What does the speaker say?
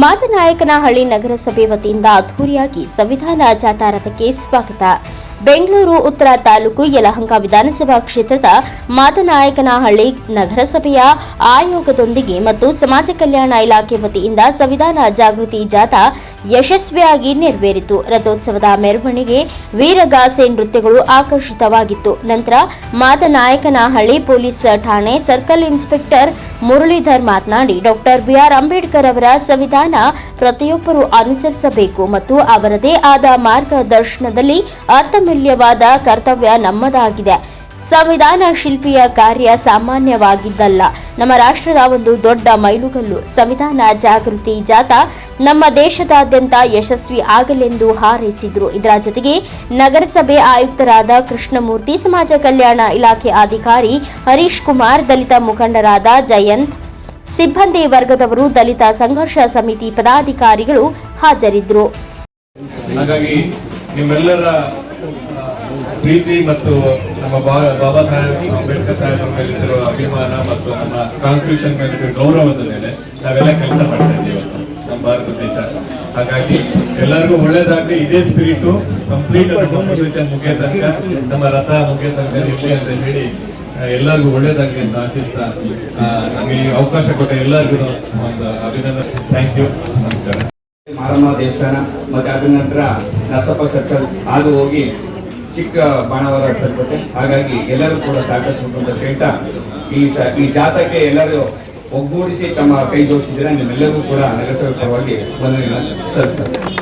ಮಾದನಾಯಕನಹಳ್ಳಿ ನಗರಸಭೆ ವತಿಯಿಂದ ಅದ್ದೂರಿಯಾಗಿ ಸಂವಿಧಾನ ಜಾಥಾ ರಥಕ್ಕೆ ಸ್ವಾಗತ. ಬೆಂಗಳೂರು ಉತ್ತರ ತಾಲೂಕು ಯಲಹಂಕ ವಿಧಾನಸಭಾ ಕ್ಷೇತ್ರದ ಮಾದನಾಯಕನಹಳ್ಳಿ ನಗರಸಭೆಯ ಆಯೋಗದೊಂದಿಗೆ ಮತ್ತು ಸಮಾಜ ಕಲ್ಯಾಣ ಇಲಾಖೆ ವತಿಯಿಂದ ಸಂವಿಧಾನ ಜಾಗೃತಿ ಜಾಥಾ ಯಶಸ್ವಿಯಾಗಿ ನೆರವೇರಿತು. ರಥೋತ್ಸವದ ಮೆರವಣಿಗೆ ವೀರಗಾಸೆ ನೃತ್ಯಗಳು ಆಕರ್ಷಿತವಾಗಿತ್ತು. ನಂತರ ಮಾದನಾಯಕನಹಳ್ಳಿ ಪೊಲೀಸ್ ಠಾಣೆ ಸರ್ಕಲ್ ಇನ್ಸ್ಪೆಕ್ಟರ್ ಮುರಳೀಧರ್ ಮಾತನಾಡಿ, ಡಾಕ್ಟರ್ ಬಿಆರ್ ಅಂಬೇಡ್ಕರ್ ಅವರ ಸಂವಿಧಾನ ಪ್ರತಿಯೊಬ್ಬರು ಅನುಸರಿಸಬೇಕು ಮತ್ತು ಅವರದೇ ಆದ ಮಾರ್ಗದರ್ಶನದಲ್ಲಿ ಅರ್ಥಮೂಲ್ಯವಾದ ಕರ್ತವ್ಯ ನಮ್ಮದಾಗಿದೆ. ಸಂವಿಧಾನ ಶಿಲ್ಪಿಯ ಕಾರ್ಯ ಸಾಮಾನ್ಯವಾಗಿದ್ದಲ್ಲ. ನಮ್ಮ ರಾಷ್ಟ್ರದ ಒಂದು ದೊಡ್ಡ ಮೈಲುಗಲ್ಲು. ಸಂವಿಧಾನ ಜಾಗೃತಿ ಜಾಥಾ ನಮ್ಮ ದೇಶದಾದ್ಯಂತ ಯಶಸ್ವಿ ಆಗಲೆಂದು ಹಾರೈಸಿದ್ರು. ಇದರ ಜೊತೆಗೆ ನಗರಸಭೆ ಆಯುಕ್ತರಾದ ಕೃಷ್ಣಮೂರ್ತಿ, ಸಮಾಜ ಕಲ್ಯಾಣ ಇಲಾಖೆ ಅಧಿಕಾರಿ ಹರೀಶ್ ಕುಮಾರ್, ದಲಿತ ಮುಖಂಡರಾದ ಜಯಂತ್ ಸಿಬ್ಬಂದಿ ವರ್ಗದವರು, ದಲಿತ ಸಂಘರ್ಷ ಸಮಿತಿ ಪದಾಧಿಕಾರಿಗಳು ಹಾಜರಿದ್ದರು ಹಾಗಾಗಿ ನಿಮ್ಮೆಲ್ಲರ ಪ್ರೀತಿ ಮತ್ತು ನಮ್ಮ ಬಾಬಾ ಸಾಹೇಬ್ ಅಂಬೇಡ್ಕರ್ ಸಾಹೇಬ್ ಮೇಲಿರುವ ಅಭಿಮಾನ ಮತ್ತು ನಮ್ಮ ಕಾನ್ಸ್ಟಿಟ್ಯೂಷನ್ ಮೇಲಿರುವ ಗೌರವದ ಮೇಲೆ ನಾವೆಲ್ಲ ಕೆಲಸ ಮಾಡ್ತಾ ಇದ್ದೀವಿ ನಮ್ಮ ಭಾರತ ದೇಶ. ಹಾಗಾಗಿ ಎಲ್ಲರಿಗೂ ಒಳ್ಳೇದಾಗಲಿ, ಇದೇ ಸ್ಪಿರಿಟು ಕಂಪ್ಲೀಟ್ ಕಾನ್ಸ್ಟಿಟ್ಯೂಷನ್ ಮುಗಿಯ ತನಕ ನಮ್ಮ ರಥ ಮುಗಿಯ ತನಕ ಇರಲಿ ಅಂತ ಹೇಳಿ ಎಲ್ಲರಿಗೂ ಒಳ್ಳೇದಾಗಲಿ ಅಂತ ಆಶಿಸ್ತಾ ನಮಗೆ ಈ ಅವಕಾಶ ಕೊಟ್ಟ ಎಲ್ಲರಿಗೂ ಒಂದು ಅಭಿನಂದನೆ. ಥ್ಯಾಂಕ್ ಯು ನಮಸ್ಕಾರ. ಮಾರಮ್ಮ ದೇವಸ್ಥಾನ, ಮತ್ತೆ ಅದ ನಂತರ ನರಸಪ್ಪ ಸರ್ಕಲ್ ಹಾದು ಹೋಗಿ ಚಿಕ್ಕ ಬಾಣವರ ತಲುಪುತ್ತೆ ಹಾಗಾಗಿ ಎಲ್ಲರೂ ಕೂಡ ಸಾಕಷ್ಟು ಅಂತ ಹೇಳ್ತಾ ಈ ಸ, ಈ ಜಾಥಾಕ್ಕೆ ಎಲ್ಲರೂ ಒಗ್ಗೂಡಿಸಿ ತಮ್ಮ ಕೈ ಜೋಡಿಸಿದ್ರೆ ನಿಮ್ಮೆಲ್ಲರಿಗೂ ಕೂಡ ನಗರಸಭೆ ಪರವಾಗಿ ವಂದನೆಗಳನ್ನು ಸಲ್ಲಿಸ್ತಾರೆ.